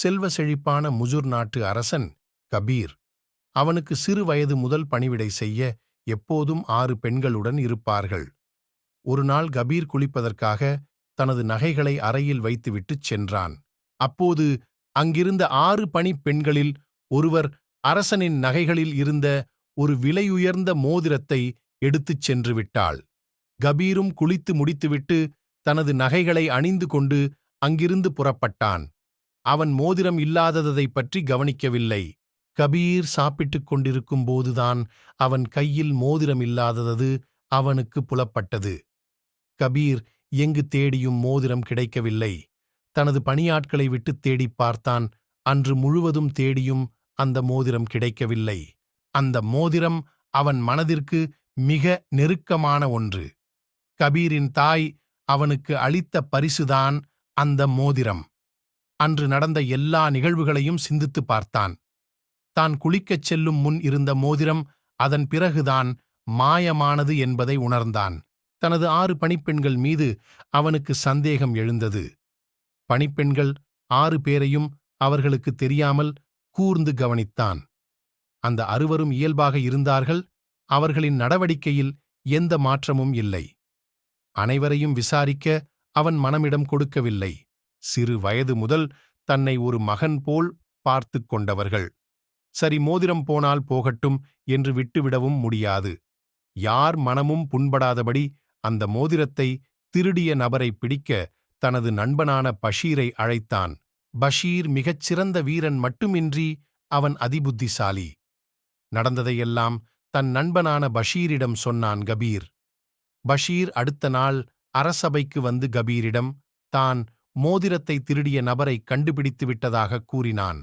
செல்வ செழிப்பான முஜுர் நாட்டு அரசன் கபீர். அவனுக்கு சிறு வயது முதல் பணிவிடை செய்ய எப்போதும் ஆறு பெண்களுடன் இருப்பார்கள். ஒரு நாள் கபீர் குளிப்பதற்காக தனது நகைகளை அறையில் வைத்துவிட்டுச் சென்றான். அப்போது அங்கிருந்த ஆறு பணிப் பெண்களில் ஒருவர் அரசனின் நகைகளில் இருந்த ஒரு விலையுயர்ந்த மோதிரத்தை எடுத்துச் சென்று விட்டாள். கபீரும் குளித்து முடித்துவிட்டு தனது நகைகளை அணிந்து கொண்டு அங்கிருந்து புறப்பட்டான். அவன் மோதிரம் இல்லாததைப் பற்றி கவனிக்கவில்லை. கபீர் சாப்பிட்டுக் கொண்டிருக்கும் போதுதான் அவன் கையில் மோதிரம் இல்லாதது அவனுக்கு புலப்பட்டது. கபீர் எங்கு தேடியும் மோதிரம் கிடைக்கவில்லை. தனது பணியாட்களை விட்டு தேடிப் பார்த்தான். அன்று முழுவதும் தேடியும் அந்த மோதிரம் கிடைக்கவில்லை. அந்த மோதிரம் அவன் மனதிற்கு மிக நெருக்கமான ஒன்று. கபீரின் தாய் அவனுக்கு அளித்த பரிசுதான் அந்த மோதிரம். அன்று நடந்த எல்லா நிகழ்வுகளையும் சிந்தித்துப் பார்த்தான். தான் குளிக்கச் செல்லும் முன் இருந்த மோதிரம் அதன் பிறகுதான் மாயமானது என்பதை உணர்ந்தான். தனது ஆறு பணிப்பெண்கள் மீது அவனுக்கு சந்தேகம் எழுந்தது. பணிப்பெண்கள் ஆறு பேரையும் அவர்களுக்கு தெரியாமல் கூர்ந்து கவனித்தான். அந்த அறுவரும் இயல்பாக இருந்தார்கள் அவர்களின் நடவடிக்கையில் எந்த மாற்றமும் இல்லை. அனைவரையும் விசாரிக்க அவன் மனமிடம் கொடுக்கவில்லை. சிறு வயது முதல் தன்னை ஒரு மகன் போல் பார்த்துக் கொண்டவர்கள். சரி மோதிரம் போனால் போகட்டும் என்று விட்டுவிடவும் முடியாது. யார் மனமும் புண்படாதபடி அந்த மோதிரத்தை திருடிய நபரை பிடிக்க தனது நண்பனான பஷீரை அழைத்தான். பஷீர் மிகச் சிறந்த வீரன் மட்டுமின்றி அவன் அதிபுத்திசாலி. நடந்ததையெல்லாம் தன் நண்பனான பஷீரிடம் சொன்னான் கபீர். பஷீர் அடுத்த நாள் அரசபைக்கு வந்து கபீரிடம் தான் மோதிரத்தை திருடிய நபரை கண்டுபிடித்து விட்டதாகக் கூறினான்.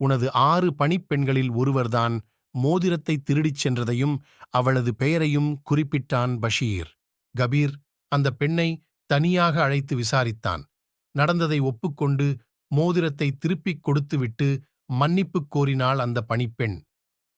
உனது ஆறு பணிப்பெண்களில் ஒருவர்தான் மோதிரத்தை திருடிச் சென்றதையும் அவளது பெயரையும் குறிப்பிட்டான் பஷீர். கபீர் அந்த பெண்ணை தனியாக அழைத்து விசாரித்தான். நடந்ததை ஒப்புக்கொண்டு மோதிரத்தை திருப்பிக் கொடுத்துவிட்டு மன்னிப்புக் கோரினாள் அந்த பணிப்பெண்.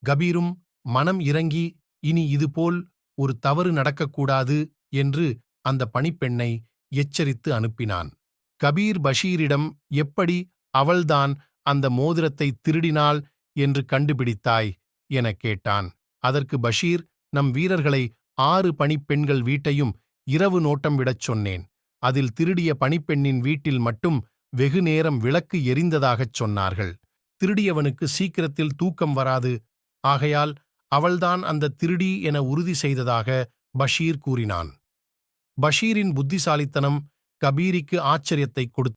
கபீரும் மனம் இறங்கி இனி இதுபோல் ஒரு தவறு நடக்கக்கூடாது என்று அந்த பணிப்பெண்ணை எச்சரித்து அனுப்பினான். கபீர் பஷீரிடம் எப்படி அவள்தான் அந்த மோதிரத்தை திருடினாள் என்று கண்டுபிடித்தாய்? எனக் கேட்டான். அதற்கு பஷீர் நம் வீரர்களை ஆறு பணிப்பெண்கள் வீட்டையும் இரவு நோட்டம் விடச் சொன்னேன். அதில் திருடிய பணிப்பெண்ணின் வீட்டில் மட்டும் வெகு நேரம் விளக்கு எரிந்ததாகச் சொன்னார்கள். திருடியவனுக்கு சீக்கிரத்தில் தூக்கம் வராது. ஆகையால் அவள்தான் அந்த திருடி என உறுதி செய்ததாக பஷீர் கூறினான். பஷீரின் புத்திசாலித்தனம் கபீரிக்கு ஆச்சரியத்தைக் கொடுத்தது.